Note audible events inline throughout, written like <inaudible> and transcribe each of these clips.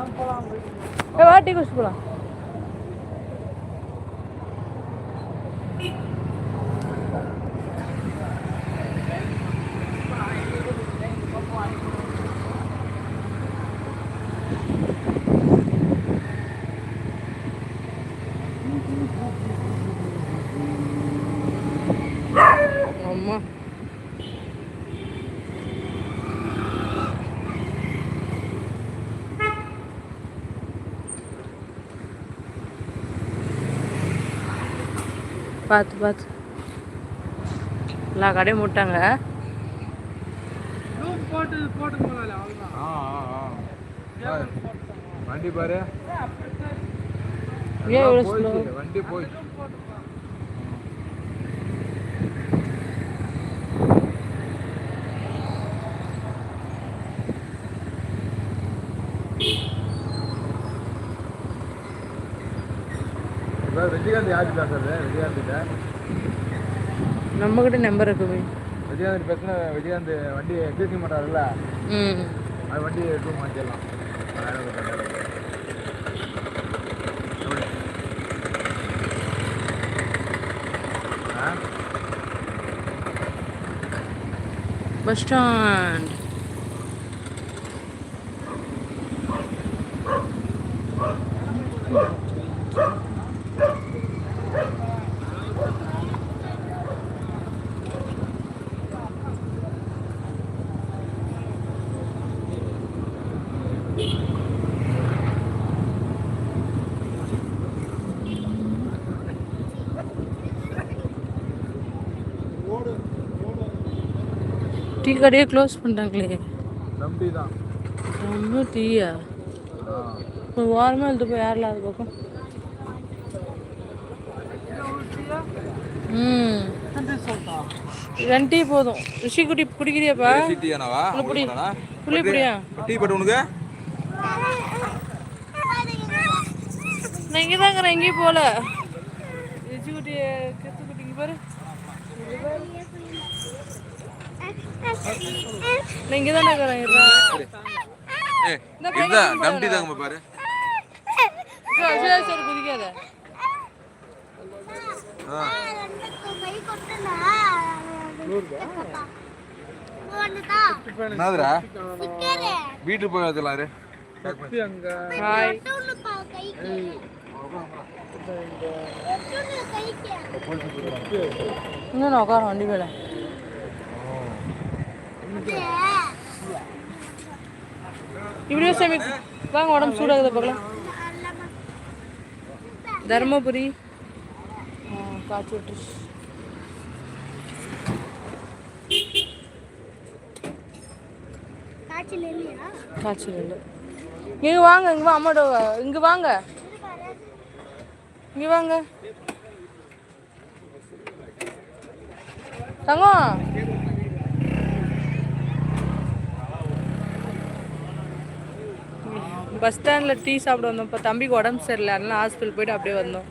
ஏ வா குடிச்சு போலாம் அம்மா பார்த்து பார்த்து எல்லா கடையும் மூட்டாங்க. ஆ ஆ ஆ. வண்டி பாரு. வண்டி போயிடுச்சு விஜயகாந்த் யாரு பேசுறது? விஜயகாந்த் கிட்ட நம்மக்கிட்ட நம்பர் இருக்குமே. விஜயகாந்த் பேசுனா விஜயகாந்த் வண்டி பேசிக்க மாட்டாருல்ல? அது வண்டி டூ மாற்றிடலாம் பஸ் ஸ்டாண்ட். டீ கடையே க்ளோஸ் பண்ணிட்டாங்களே. நம்பி தான் ரொம்ப டீயா வாரமாக எழுது போய் யாரில் அது பக்கம்? ம். ரெண்டு டீ போதும். ரிஷி குட்டி குடிக்கிறியாப்பா? புடியா டீ போட்டு உனக்கு. நான் இங்கே தான் எங்கேயும் போகல. ரிஷி கெத்து குட்டிங்க பாரு நான் இங்கே தானே இருக்கிறேன் இதுதான் டீ தாங்க பாரு. சரி, சரி குதிக்காத. வீட்டுக்கு போய் ஹாய் இன்னும் வண்டி மேலே. இப்படியே சாமி வாங்க உடம்பு சூடாகுது பார்க்கலாம். தருமபுரி. காய்ச்சி விட்டுருச்சு. காய்ச்சல் இல்லை இங்கே வாங்க இங்கே வா அம்மாட்ட இங்கே வாங்க. இங்கே வாங்க. தங்கம். பஸ் ஸ்டாண்டில் டீ சாப்பிட வந்தோம். இப்போ தம்பிக்கு உடம்பு சரியில்லை. அதனால ஹாஸ்பிட்டல் போயிட்டு அப்படியே வந்தோம்.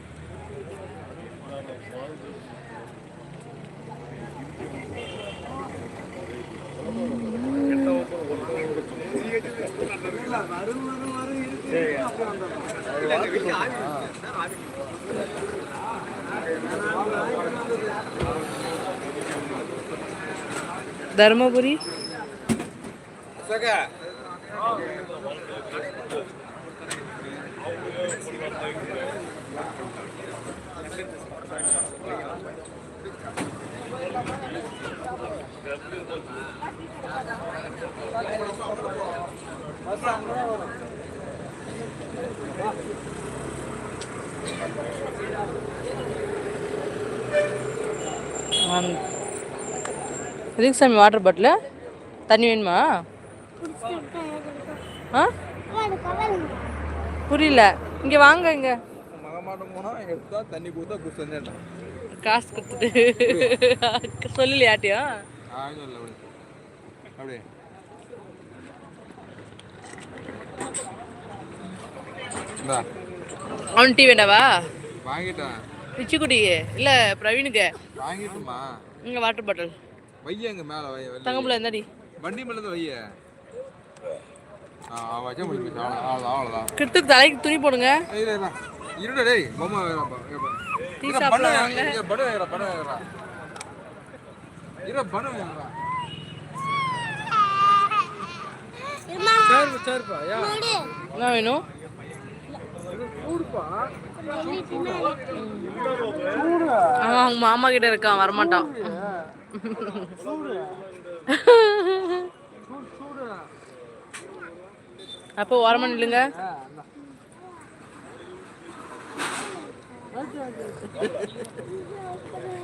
தருமபுரி ஆம். எதுக்கு சாமி வாட்டர் பாட்டில் தண்ணி வேணுமா? ஆ? புரியல. இங்கே வாங்க இங்கே. காசு கொடுத்துட்டு. சொல்லலையா ஆயிரம் இல்லை அப்படி அப்படியே. அவன் டீ வேண்டாவா? வாங்கிட்டேன். பிச்சுக்குட்டி இல்லை பிரவீனுக்கு. வாங்கிட்டுமா? இங்கே வாட்டர் பாட்டில் வைய எங்க மேல வைய. தங்கப்புல இருந்தாடி வண்டி மேல வைய. ஆ வச்சா முடிஞ்சு போச்சு. அவ்வளோதான் அவ்வளோதான் கிட்டுக்கு தலைக்கு துணி போடுங்க. இருடா டேய் பொம்மை சாப்பிட பண்ணு வேறா பண்ணு வேறா பண்ணு வேறா என்ன வேணும்? அவன் அவங்க மாமா கிட்ட இருக்கான் வரமாட்டான் அப்போ வரமா நில்லுங்க. <laughs>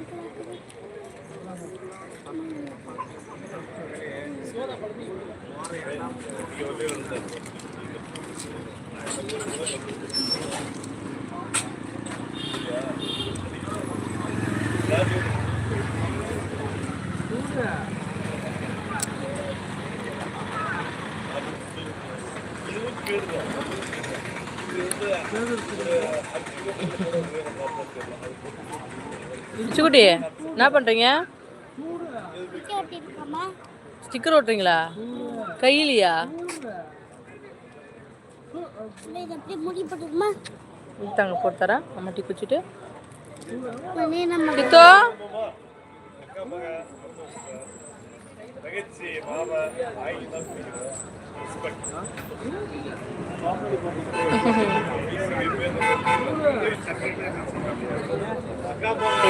பிச்சுக்குட்டி என்ன பண்றீங்க? ஸ்டிக்கர் ஓட்டுறீங்களா? கையிலையா? தாங்க போட்டு தரேன். அம்மா டீ குச்சிட்டு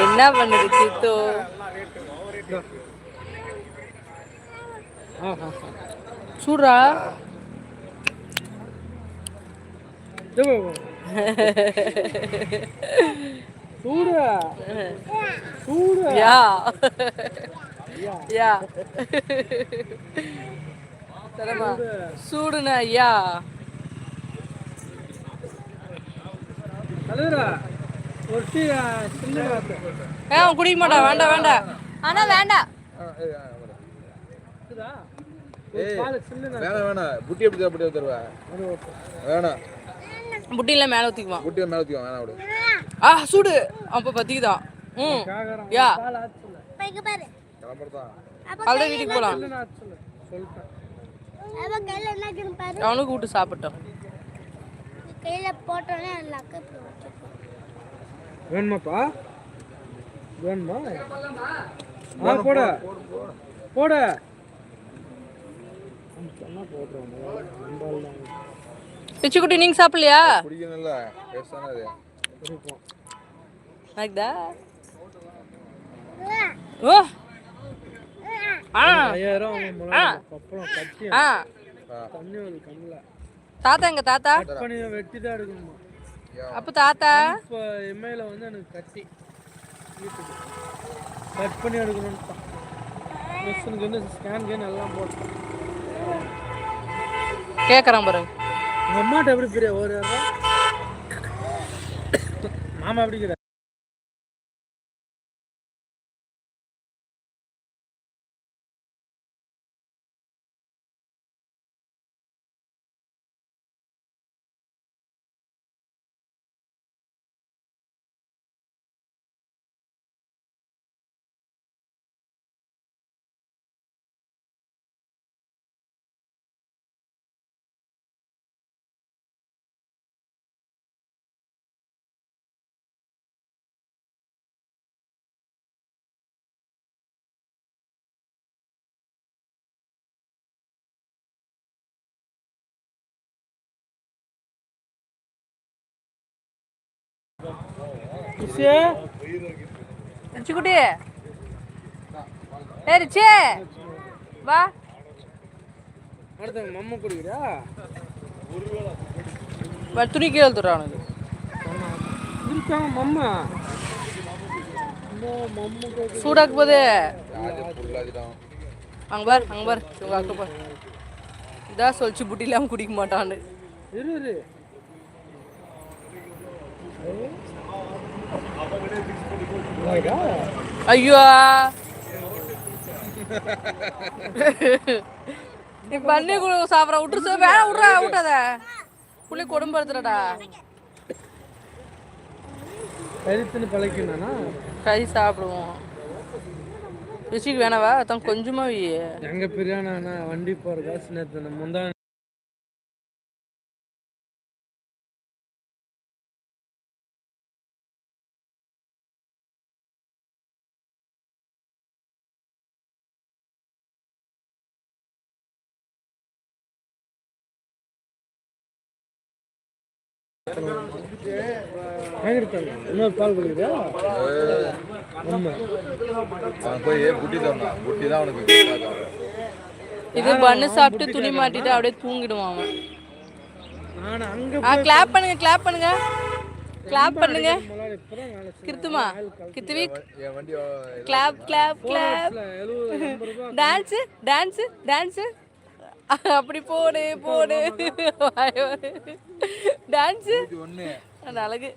என்ன பண்ணுது சித்து? சூடா சூடு சூடு யா. யா. தரமா சூடுனா யா. குடிக்க மாட்டான். வேண்டாம் வேண்டாம் ஆனா வேண்டாம் இருக்குதா ஏய் பால் சின்ன வேணாம் வேணாம். புட்டி எப்படி அப்படி தருவா? வேணாம். புட்டியில மேல ஊத்திக்குவான். புட்டியை மேலே ஊற்றிக்கோ வேணாம் விடு. ஆ சூடு. அப்ப பத்திக்குதான். ம். யா. வீட்டுக்கு பாரு. அவனுக்கு விட்டு சாப்பிட்டோம். கையில போட்டோன்னே போட்டு வேணுமாப்பா? வேணுமா? போட. போட. பிச்சுக்குட்டி நீங்க சாப்பிடலையா? குடிக்கணும்ல ஓ. ஆ. ஆ. தண்ணி கண்ணில் தாத்தா எங்க தாத்தா? பண்ணி வெட்டி தான் எடுக்கணுமா? அப்ப தாத்தா? இப்போ எம்ஐல வந்து எனக்கு கட்டி. கட் பண்ணி எடுக்கணும்னு மிஷினுக்கு வந்து ஸ்கேன் கேன் எல்லாம் போட்டேன். கேக்குறான் பாருங்க உங்கள் அம்மாட்ட எப்படி பெரிய ஒரு மாமா எப்படி இருக்கிற கிஷே பிச்சுக்குட்டி ஏ ரிச்சே. வா. அடுத்த மம்ம குடிக்கிறா? வா, துணி கீழே தர்றான் மம்மா. சூடாக்கு போது. அங்க பார் அங்க பார் உங்க அக்கா பார். இதான் சொல்லிச்சு புட்டி இல்லாம குடிக்க மாட்டான்னு. இரு இரு. ஐயோ நீ பண்ணி கொடு சாப்பிட்ற விட்டுரு சார். வேணா விட்றா விட்டாத. புள்ளி கொடும்படுத்துறடா கழுத்துன்னு பழக்கினானா? கறி சாப்பிடுவோம். ரிஷிக்கு வேணாவா? அதான் கொஞ்சமா வை. எங்க பிரியாணா வண்டி போற காசு நேற்று முந்தா வாங்கிருக்காங்க இன்னொரு பால் அவன் போய் புட்டி தரணும் புட்டி தான் அவனுக்கு இது பண்ணு சாப்பிட்டு துணி மாட்டிட்டு அப்படியே தூங்கிடுவான் அவன். ஆ கிளாப் பண்ணுங்க கிளாப் பண்ணுங்க. கிளாப் பண்ணுங்க. கிருத்துமா? Kruthvik clap clap clap dance dance dance அப்படி போடு போடு. டான்ஸ் ஒன்று அந்த அழகு.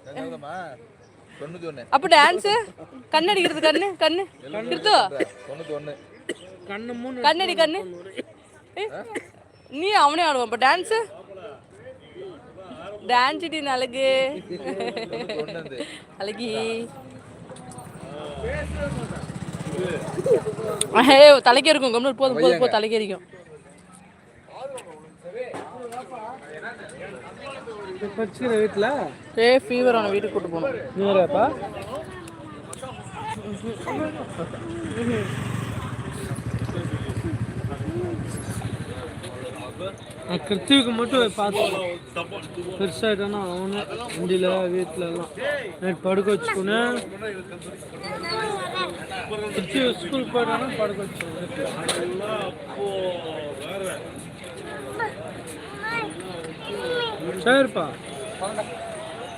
அப்ப டான்ஸ் கண்ணடிக்கிறது கண்ணு கண்ணு. கிருத்து கண்ணு மூணு கண்ணடி கண்ணு. நீ அவனே ஆடுவான் அப்ப டான்ஸ் டான்ஸ் டி அழகு? அழகி. தலைக்கு இருக்கும் கம்மல் போதும் போதும் போதும் தலைக்கு இருக்கும் இப்போ வச்சுக்கிற வீட்டில் ஏ ஃபீவர் அவனை வீட்டுக்கு கூட்டு போகணும். நீராப்பா கிருத்திவுக்கு மட்டும் பார்த்து பெருசாகிட்டானா அவனு வண்டியில் வீட்டில் எல்லாம். நைட் படுக்க வச்சுக்கோனேன் கிருத்தி ஸ்கூல் போயிட்டானா படுக்க வச்சுக்கோங்க சரிப்பா.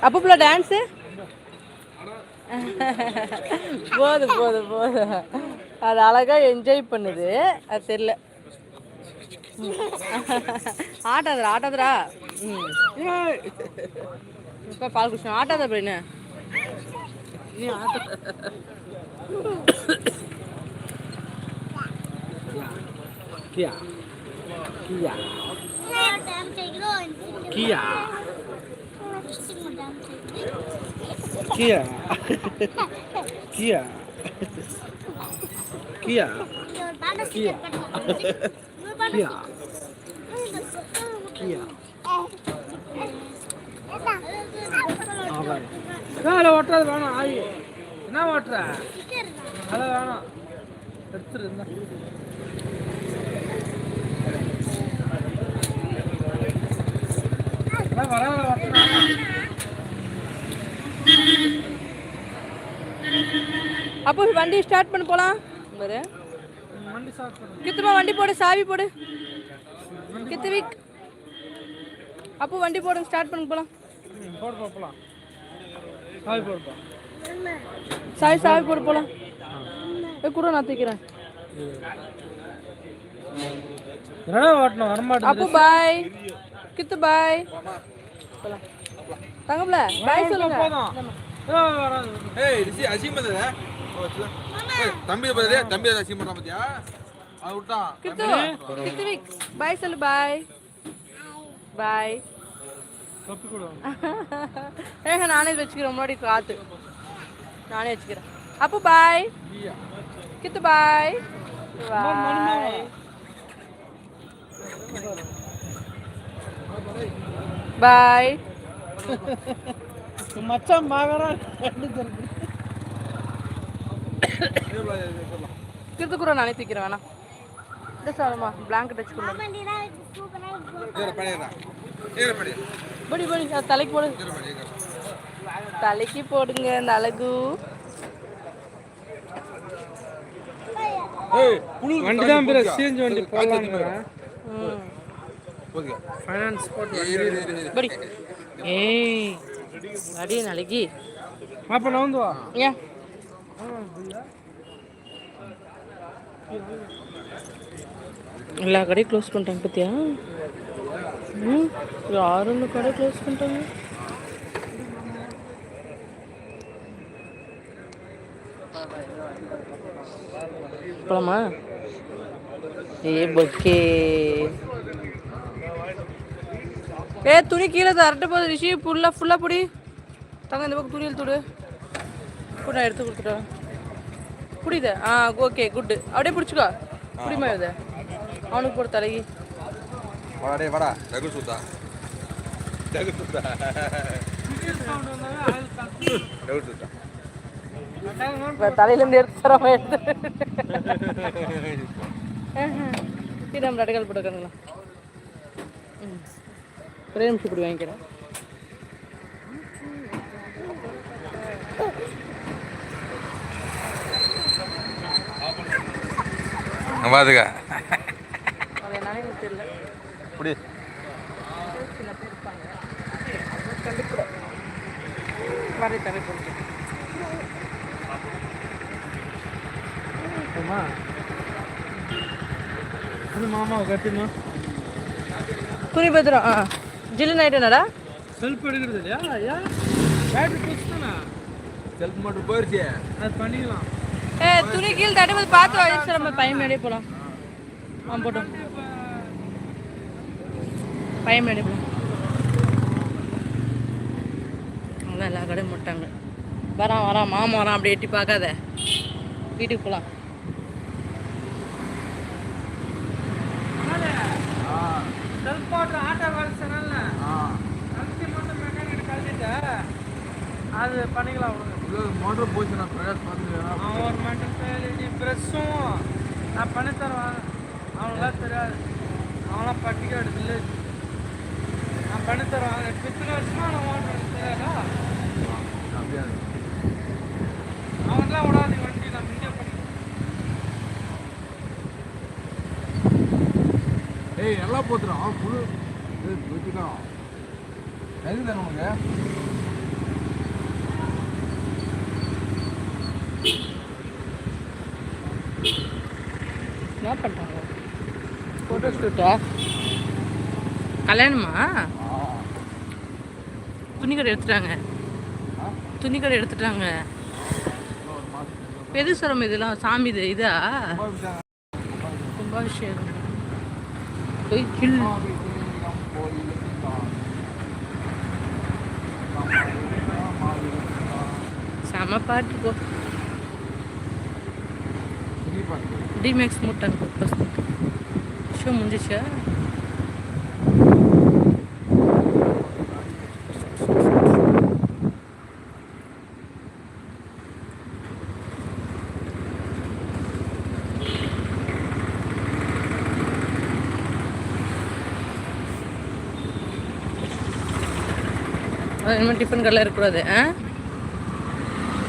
அப்போ புள்ள டான்ஸு போது போது போது. அது அழகா என்ஜாய் பண்ணுது. அது தெரியல. ஆட்டாதரா ஆட்டாதரா ம் இப்போ பால் குடிச்சோம் ஆட்டாத அப்படின்னு கியா. கியா. டாம் செய்கிறோ கியா டாம் கியா கியா கியா செய்கிறோ கியா கியா கியா ஓட்டுறது வேணாம் ஆயி என்ன ஓட்டுற அதை வேணாம் எடுத்துருந்தா இந்தா. அதான் வர வர ஓட்டுறா. அப்போ வண்டி ஸ்டார்ட் பண்ண போலாம். பாரு கித்துமா வண்டி போடு சாவி போடு. கித்துவிக் அப்போ வண்டி போடுங்க ஸ்டார்ட் பண்ண போலாம். போடு போடலாம் சாவி போடுப்பா. சாவி சாவி போடு போலாம். கூட நான் தூக்கிறேன். அப்போ பாய் கித்து பாய் போலாம். தங்கப்ல பாய் சொல்லுங்க. ஏய் ரிஷி அசிம் பண்ணல தம்பி பார்த்தே தம்பி அசிம் பண்ணான் பார்த்தியா? அதை விட்டான் கித்து கித்துவிக் பாய் சொல்லு பாய் பாய் கப்பி கொடு ஏங்க நானே வச்சுக்கிறேன். முன்னாடி காத்து. நானே வச்சுக்கிறேன். அப்போ பாய் கித்து பாய் பாய் பாய் <laughs> மச்சான் மகரா கூட நானே தூக்கிறேன் வேணாம். இந்த சாலமா பிளாங்கெட் வச்சு கொண்டு வந்து. வண்டினா சூப்பராக ஏற பண்ணிடுறான் ஏற பண்ணிடு படி படி தலைக்கு போடு. தலைக்கு போடுங்க இந்த அழகு வண்டி தான் பிற சீஞ்சு வண்டி போடலாம்னு ஓகே. ஃபைனான்ஸ் போட்டு ஏய் அடி நாளைக்கு அப்போ நான் வந்து வா. ஏன் எல்லா கடையும் க்ளோஸ் பண்ணிட்டாங்க பார்த்தியா ம் யாரும் கடை க்ளோஸ் பண்ணிட்டாங்க போலாமா ஏ பொக்கே. ஏ துணி கீழே தரட்ட போகுது ரிஷி ஃபுல்லாக ஃபுல்லாக பிடி. தங்க இந்த பக்கம் துணி இழுத்துடு கூட நான் எடுத்து கொடுத்துட்டேன் புரியுது ஆ ஓகே குட்டு. அப்படியே பிடிச்சிக்கோ. புரியுமா இது? அவனுக்கு போடு தலைக்கு வாடா வாடா. ரகு சுத்தா. ரகு சுத்தா. ரகு சுத்தா. தலையிலேருந்து எடுத்து தரோம் எடுத்து <laughs> இது நம்ம அடைகள் போட்டுக்கணுங்களா ம். ஒரே நிமிஷம் இப்படி வாங்கிக்கிறேன். பாத்துக்க. அது என்னன்னு எனக்கு தெரியல இப்படி சில பேர் இருப்பாங்க கண்டிப்பாக வரை தலை போட்டு அம்மா அது மாமாவை கட்டுமா துணி பத்திரம் ஆ ஜில்லு நைட் என்னடா? செல்ஃப் எடுக்கிறது இல்லையா? ஐயா பேட்டரி போச்சு தானே செல்ஃப் மட்டும் போயிருச்சு. அது பண்ணிக்கலாம் ஏ துணி கீழே தட்டும்போது பார்த்து வச்சு நம்ம பையன் மேலே போகலாம் ஆ போட்டோம் பையன் மேலே போகலாம் அதான் எல்லா கடையும் முட்டாங்க. வரான் வரான் மாமா வரான் அப்படி எட்டி பார்க்காத. வீட்டுக்கு போகலாம் செல்ஃப் ஓட்டுற ஆட்டோ வேலை சொன்னால கழட்டி மட்டும் மெக்கானிக் கழட்டிட்டு அது பண்ணிக்கலாம் மோட்டர் போச்சு நான் பிரகாஷ் பார்த்து அவன் ஒரு மெட்டல் ஃபெயிலிட்டி ப்ரெஸ்ஸும் நான் பண்ணி தருவான் அவனுக்குலாம் தெரியாது. அவன்லாம் பட்டிக்காடு வில்லேஜ் நான் பண்ணி தருவான் இத்தனை வருஷமா நான் ஓட்டுறேன் தெரியாதா அப்படியா? அவன்லாம் விடாது வண்டி நான் இங்கே பண்ணி ஏய் நல்லா போத்துறான் ஃபுல் வச்சுக்கலாம் எது தானே உனக்கு. என்ன பண்ணுறாங்க ஃபோட்டோ ஷூட்டா கல்யாணமா? துணி கடை எடுத்துட்டாங்க. துணி கடை எடுத்துட்டாங்க. சொல்லும் இதெல்லாம் சாமி இது இதா? கும்பாபிஷேகம். போய் கில் செம பாட்டு போ. டிமேக்ஸ் முட்டாங்க பஸ் ஷோ முடிஞ்சிச்சா இனிமேல் டிஃபன் கடையில் இருக்கக்கூடாது ஆ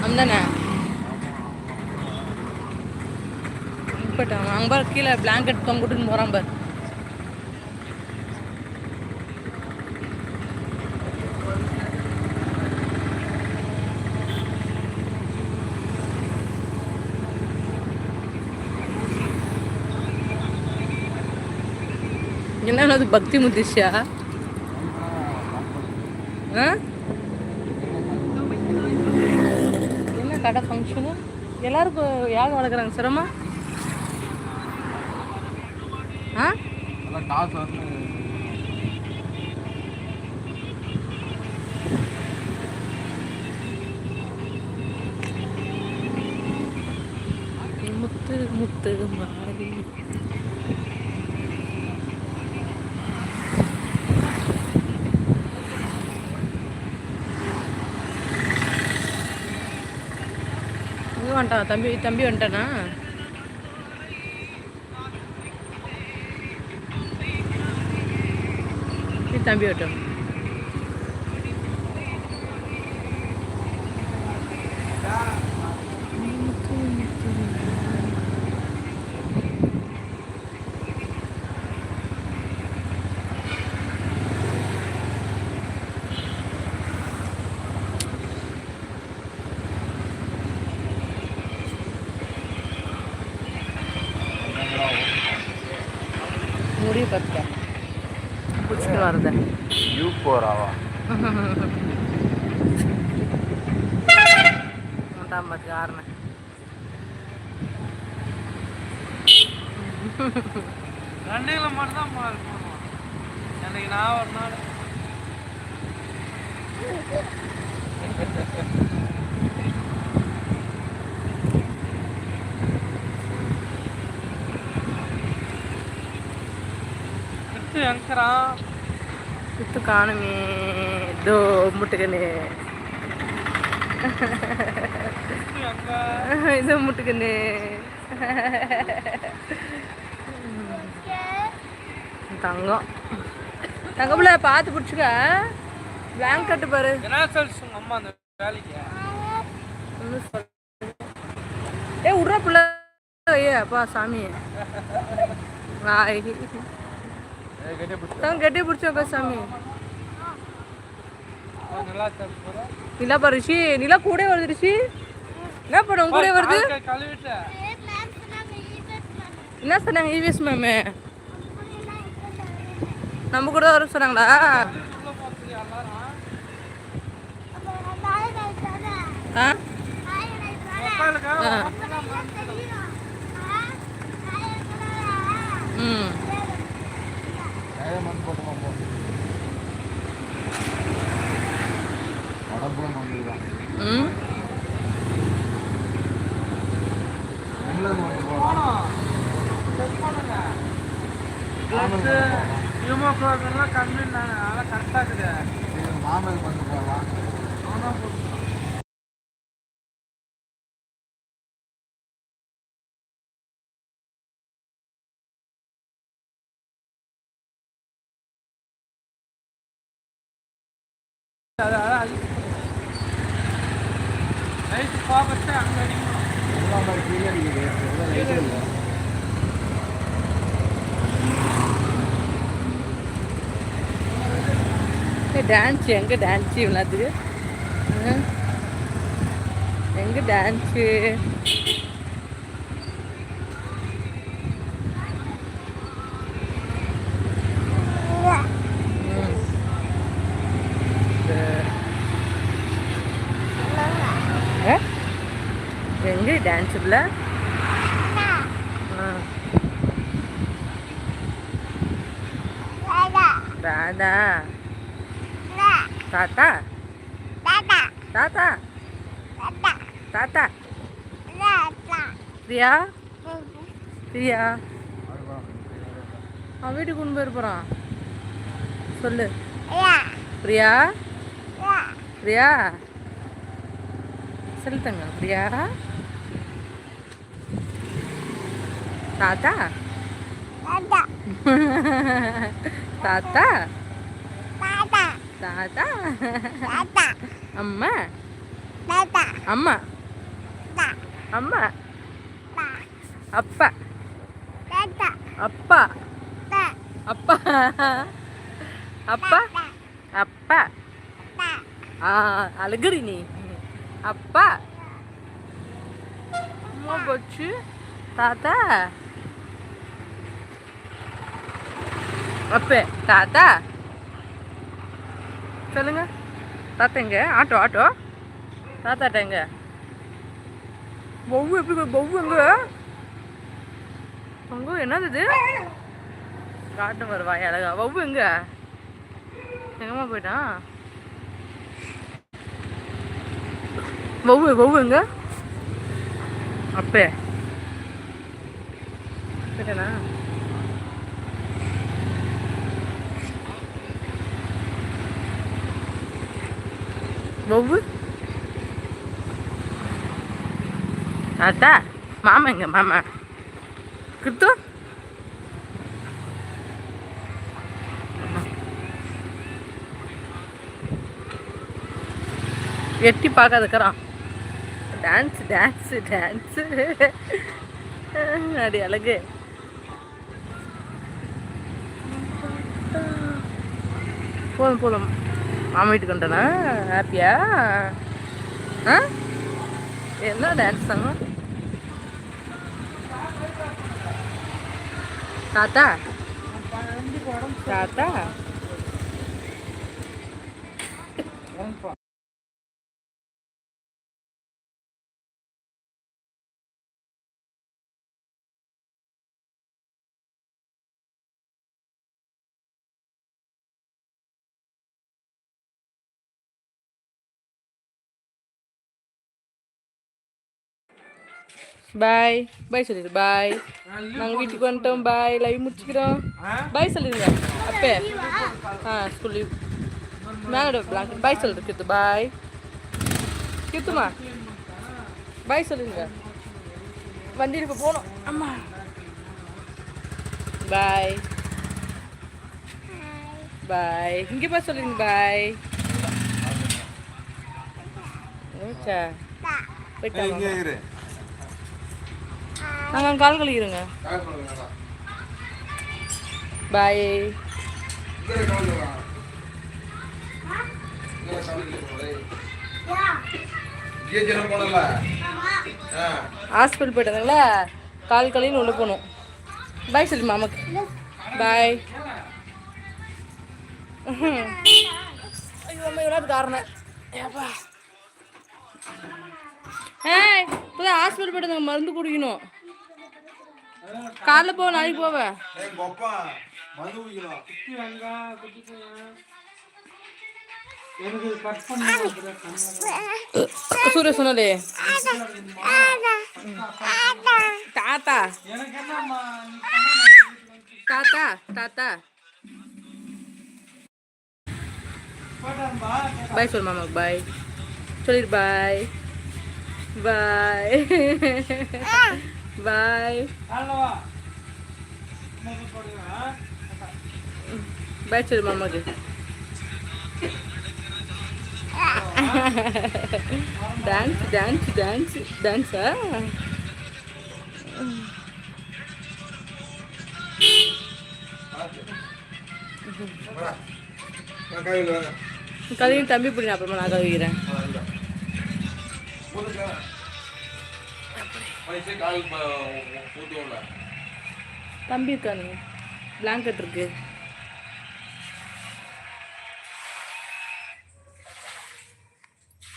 அந்தானே போட்டான் அங்கே பாரு கீழே பிளாங்கெட் தொங்கிட்டுன்னு போகிறான் பாரு. என்ன அது பக்தி முதிஷா என்ன கடை ஃபங்க்ஷனு எல்லாருக்கும் யாகம் வளர்க்குறாங்க சிரமம் ஆ நல்லா காசு வந்து முத்து முத்து மாறி. வந்துட்டான் தம்பி தம்பி வந்துட்டானா? തമ്പി കിട്ടും മുറി പത്ത வருது. யூ போறாவா வந்துட்டான் பார்த்து யாருன்னு. ரெண்டுகளை மட்டும் தான் போகணும் எனக்கு நான் ஒரு நாள். விட்டு எங்கிறான் சுத்து காணுமே தோ முட்டுக்கண்ணு இதோ எங்க தங்கம் முட்டுக்கண்ணு தங்கம் தங்கப்புல பார்த்து பிடிச்சிக்க பிளாங்க் கட்டு பாரு என்ன அம்மா அந்த வேலைக்கு சொல்ல ஏ விட்ற பிள்ளை ஏ அப்பா சாமி நாய் தான் கெட்டி பிடிச்சோக்கா சாமி. நல்லா தப்பு நிலா பாரு ரிஷி நிலா கூட வருது ரிஷி. என்ன பண்ண உங்க கூட வருது? என்ன சொன்னாங்க E இவிஎஸ் மேமு நம்ம கூட தான் வர சொன்னாங்களா? ஆ? ஆ. ம். மண் போட்டுமா போ உடம்புலாம் வந்துருக்கான் ம் இங்கிலாந்து வந்து போகலாம் ப்ளட்டு ஹியூமோக்ளோபின்லாம் கம்மின்னாங்க. அதெல்லாம் கரெக்டாக இருக்குது. மாமனுக்கு வந்து போகலாம் ஆனால் டான்ஸ் எங்க டான்ஸ் இவ்வளோத்துக்கு எங்க டான்ஸு எங்க டான்ஸ் இல்லை ராதா தாத்தா. தாத்தா. தாத்தா. பிரியா? பிரியா? அவன் வீட்டுக்கு கொண்டு போயிருப்பான் சொல்லு. பிரியா? பிரியா? சொல்லுத்தங்க பிரியா? தாத்தா தாத்தா தாத்தா அம்மா அம்மா அம்மா அப்பா அப்பா அப்பா அப்பா அப்பா ஆ அழுகுறி நீ அப்பா தாத்தா அப்பே தாத்தா. சொல்லுங்க. தாத்தா எங்க? Auto auto. தாத்தாட்ட எங்க? பவு எப்படி பவு எங்க அங்க? என்னது இது? காட்டு வருவா அழகா. பவு எங்க? எங்கம்மா போயிட்டான் பவு பவு எங்க? அப்பே. போயிட்டானா? பவ்வு தாத்தா மாமா எங்க மாமா. கிட்டு எட்டி பார்க்காதுக்கிறான் டான்ஸ் டான்ஸ் டான்ஸு அடி அழகு. போதும் போதும். மாமா வீட்டுக்கு வந்துட்டேனா ஹாப்பியா? ஆ? என்ன டான்ஸ் தாங்க தாத்தா? தாத்தா? பாய் பாய் சொல்லிடு பாய் நாங்கள் வீட்டுக்கு வந்துட்டோம். பாய் லைவ் முடிச்சுக்கிறோம் பாய் சொல்லிடுங்க அப்பே. ஆ ஸ்கூல் லீவ் மேலோட பிளாங்க் பாய் சொல்லிடு கித்து பாய் கித்துமா பாய் சொல்லிடுங்க வண்டியில் இப்போ போகணும். அம்மா. பாய் பாய் இங்கே போய் சொல்லுங்க பாய் ஓச்சா போயிட்டு? நாங்கள் கால் கழிக்கிறோங்க பாய் ஹாஸ்பிட்டல் போயிட்டதுங்களா கால் கழுவி உள்ள போகணும் பாய் சொல்லு மாமாக்கு. பாய் ஐயோ அம்மா இவ்வளோ காரணம் ஏப்பா. ஏய் இப்போதான் ஹாஸ்பிட்டல் போயிட்டு மருந்து குடிக்கணும். காலைல போவேன் நாளைக்கு பண்ணி சூரிய சொன்னதே தாத்தா. எனக்கு என்னம்மா நீ தாத்தா தாத்தா. பாய் சொல்லு மாமாக்கு பாய் சொல்லிடு பாய் பாய் பாய் பாய் சொல்லு மாமாக்கு டான்ஸ் டான்ஸ் டான்ஸ் டான்ஸா கழுவி தம்பி பிடிங்க அப்புறமா நான் கழுவிக்கிறேன். மனுஷன் கால் ஊற்றுவோம்ல தம்பி இருக்கானுங்க பிளாங்கெட் இருக்கு.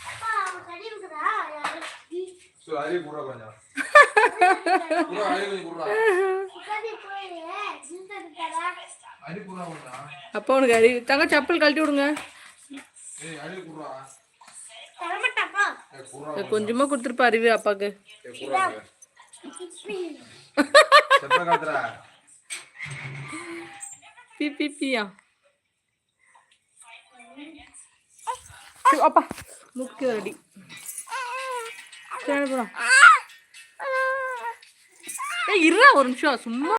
அப்பா கடி இருக்குதா சரி அரி குடுறா கொஞ்சம். <laughs> குடுறா அரி கொஞ்சம் குடுறா. கடி போய் ஜிந்த இருக்கடா? அரி குடுறா கொஞ்சம். அப்பா உனக்கு அடி தங்க செப்பல் கழட்டி விடுங்க. ஏய் குடுறா. கொஞ்சமா கொடுத்துருப்பா அறிவு அப்பாக்கு. ஏய் குடுறா செப்ப காத்துறா பி பி பியா அப்பா. முக்கிய ரெடி சரி போலாம். ஏய் இருடா ஒரு நிமிஷம். சும்மா